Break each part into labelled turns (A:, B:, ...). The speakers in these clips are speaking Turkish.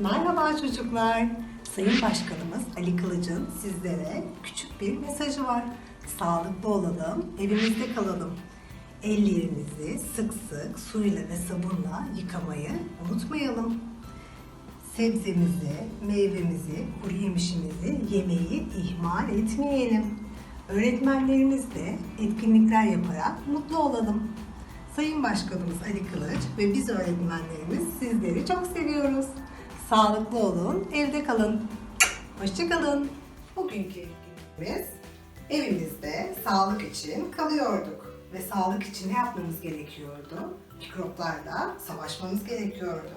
A: Merhaba çocuklar. Sayın Başkanımız Ali Kılıç'ın sizlere küçük bir mesajı var. Sağlıklı olalım, evimizde kalalım. Ellerimizi sık sık suyla ve sabunla yıkamayı unutmayalım. Sebzemizi, meyvemizi, kuru yemişimizi yemeyi ihmal etmeyelim. Öğretmenlerimizle etkinlikler yaparak mutlu olalım. Sayın Başkanımız Ali Kılıç ve biz öğretmenlerimiz sizleri çok seviyoruz. Sağlıklı olun, evde kalın. Hoşçakalın. Bugünkü etkinliğimiz evimizde sağlık için kalıyorduk. Ve sağlık için ne yapmamız gerekiyordu? Mikroplarla savaşmamız gerekiyordu.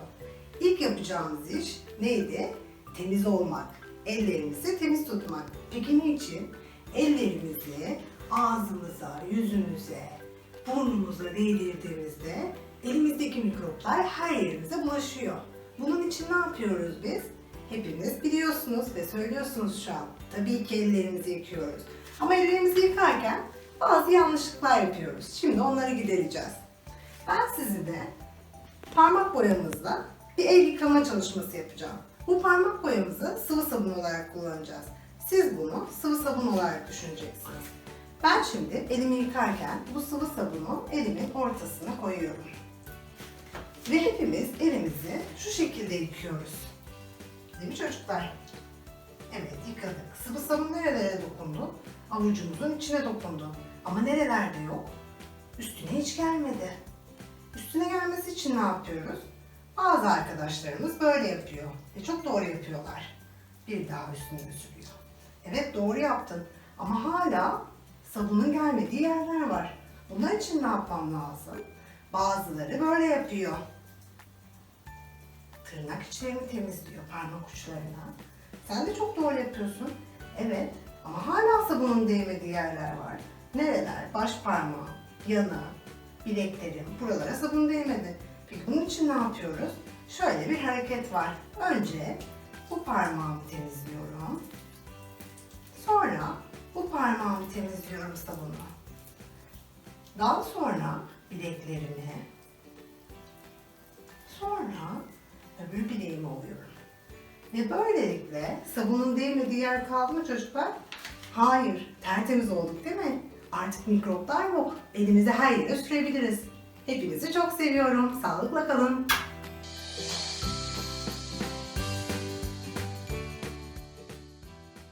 A: İlk yapacağımız iş neydi? Temiz olmak. Ellerimizi temiz tutmak. Peki niçin? Ellerimizi ağzımıza, yüzümüze, burnumuza değdirdiğimizde elimizdeki mikroplar her yerimize bulaşıyor. Bunun için ne yapıyoruz biz? Hepiniz biliyorsunuz ve söylüyorsunuz şu an. Tabii ki ellerimizi yıkıyoruz. Ama ellerimizi yıkarken bazı yanlışlıklar yapıyoruz. Şimdi onları gidereceğiz. Ben sizinle parmak boyamızla bir el yıkama çalışması yapacağım. Bu parmak boyamızı sıvı sabun olarak kullanacağız. Siz bunu sıvı sabun olarak düşüneceksiniz. Ben şimdi elimi yıkarken bu sıvı sabunu elimin ortasına koyuyorum. Ve hepimiz elimizi şu şekilde yıkıyoruz. Değil mi çocuklar? Evet yıkadık. Sıvı sabun nerelere dokundu? Avucumuzun içine dokundu. Ama nerelerde yok? Üstüne hiç gelmedi. Üstüne gelmesi için ne yapıyoruz? Bazı arkadaşlarımız böyle yapıyor. Ve çok doğru yapıyorlar. Bir daha üstüne sürüyor. Evet doğru yaptın. Ama hala sabunun gelmediği yerler var. Bunlar için ne yapmam lazım? Bazıları böyle yapıyor. Tırnak içlerini temizliyor parmak uçlarına. Sen de çok doğru yapıyorsun. Evet ama hala sabunun değmediği yerler var. Nereler? Baş parmağı, yana, bileklerim. Buralara sabun değmedi. Peki bunun için ne yapıyoruz? Şöyle bir hareket var. Önce bu parmağımı temizliyorum. Sonra bu parmağımı temizliyorum sabunla. Daha sonra bileklerimi, Ve böylelikle sabunun değmediği yer kaldı mı çocuklar? Hayır, tertemiz olduk değil mi? Artık mikroplar yok. Elimizi her yere sürebiliriz. Hepinizi çok seviyorum. Sağlıkla kalın.